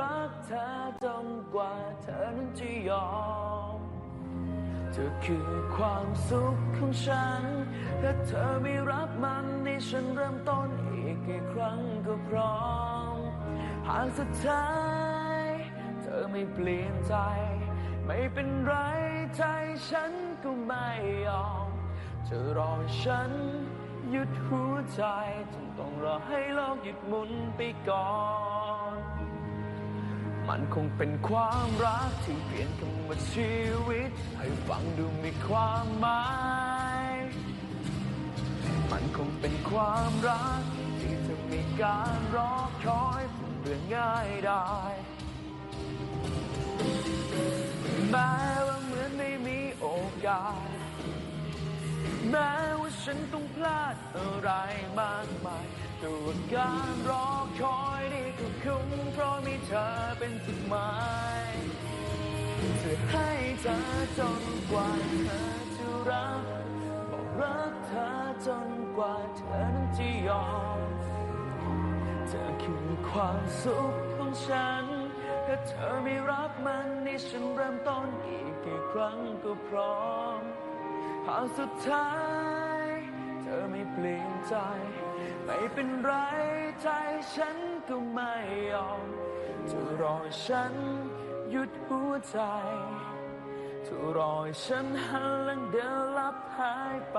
รักเธอจนกว่าเธอนั้นจะยอม เธอคือความสุขของฉัน ถ้าเธอไม่รับมันให้ฉันเริ่มต้นอีกกี่ครั้งก็พร้อม หากสุดท้าย เธอไม่เปลี่ยนใจ ไม่เป็นไรใจฉันก็ไม่ยอม จะรอให้ฉันหยุดหัวใจจนต้องรอให้โลกหยุดหมุนไปก่อน มันคงเป็นความรักที่เปลี่ยนคำว่าชีวิต ให้ฟังดูมีความหมาย มันคงเป็นความรัก ที่จะมีการรอคอยเป็นเรื่องง่ายได้แม้ว่าเหมือนไม่มีโอกาส แม้ว่าฉันต้องพลาดอะไรมากมายแต่ว่าการรอคอยนี่ก็คุ้มเพราะมีเธอ เป็นจุดหมายจะให้เธอจนกว่าเธอจะรัก บอกรักเธอจนกว่าเธอนั้นจะยอม เธอคือความสุขของฉัน ถ้าเธอไม่รับมันนี่ฉันเริ่มต้นอีกกี่ครั้งก็พร้อมหากสุดท้าย เธอไม่เปลี่ยนใจ ไม่เป็นไรใจฉันก็ไม่ยอมจะรอฉันหยุดหัวใจจะรอฉันหันหลังเดินลับหายไป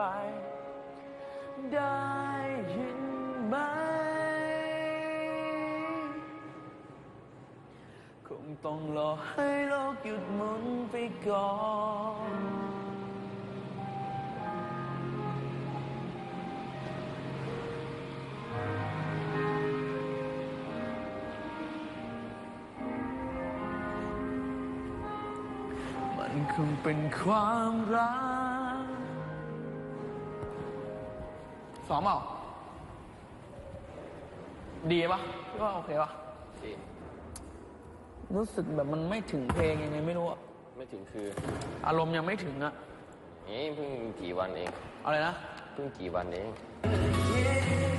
ได้ยินไหม คงต้องรอให้โลกหยุดหมุนไปก่อน มันคงเป็นความรักซ้อมเปล่าดีปะพี่ว่าโอเคปะดีรู้สึกแบบมันไม่ถึงเพลงยังไงไม่รู้อะไม่ถึงคืออารมณ์ยังไม่ถึงอะนี่เพิ่งกี่วันเอง อะไรนะ เพิ่งกี่วันเอง Yeah